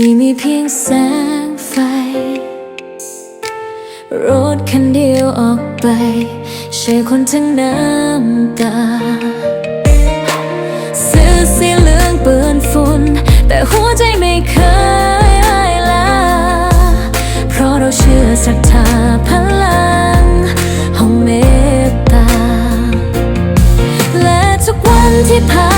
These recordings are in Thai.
ที่มีเพียงแสงไฟ รถคันเดียวออกไป ใช่คนทั้งน้ำตา ซื้อสีเหลืองเปื้อนฝุ่น แต่หัวใจไม่เคยลา เพราะเราเชื่อศรัทธาพลังของเมตตา และทุกวันที่ผ่าน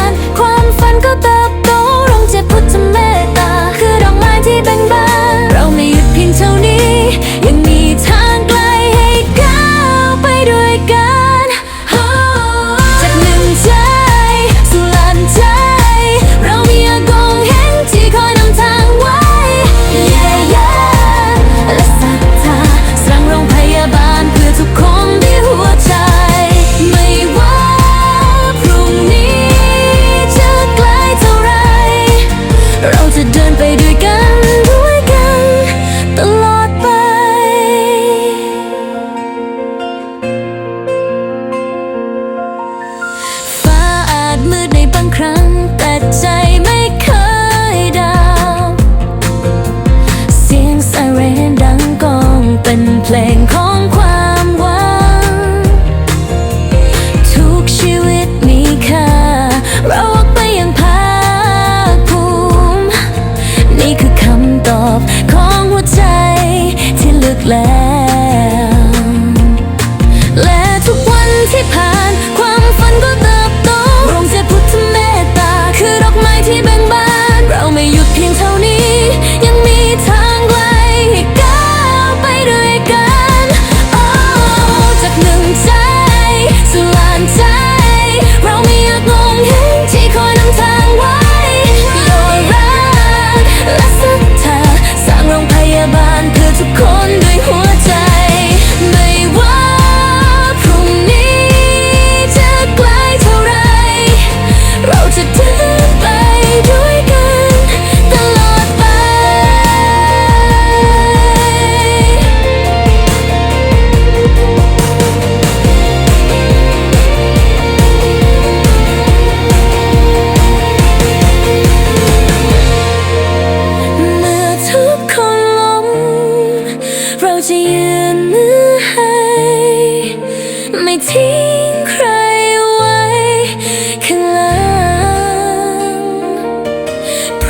levantar.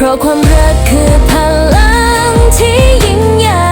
เพราะความรักคือพลังที่ยิ่งใหญ่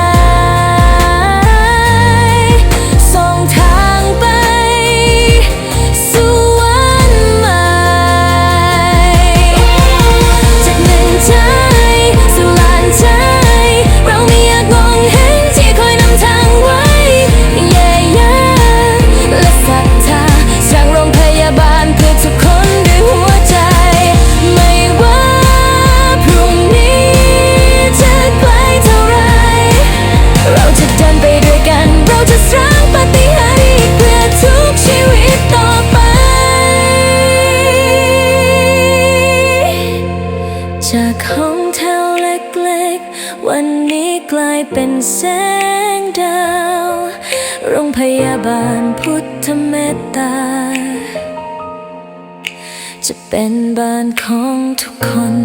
เป็นแสงดาว โรงพยาบาลพุทธเมตตา จะเป็นบ้านของทุกคน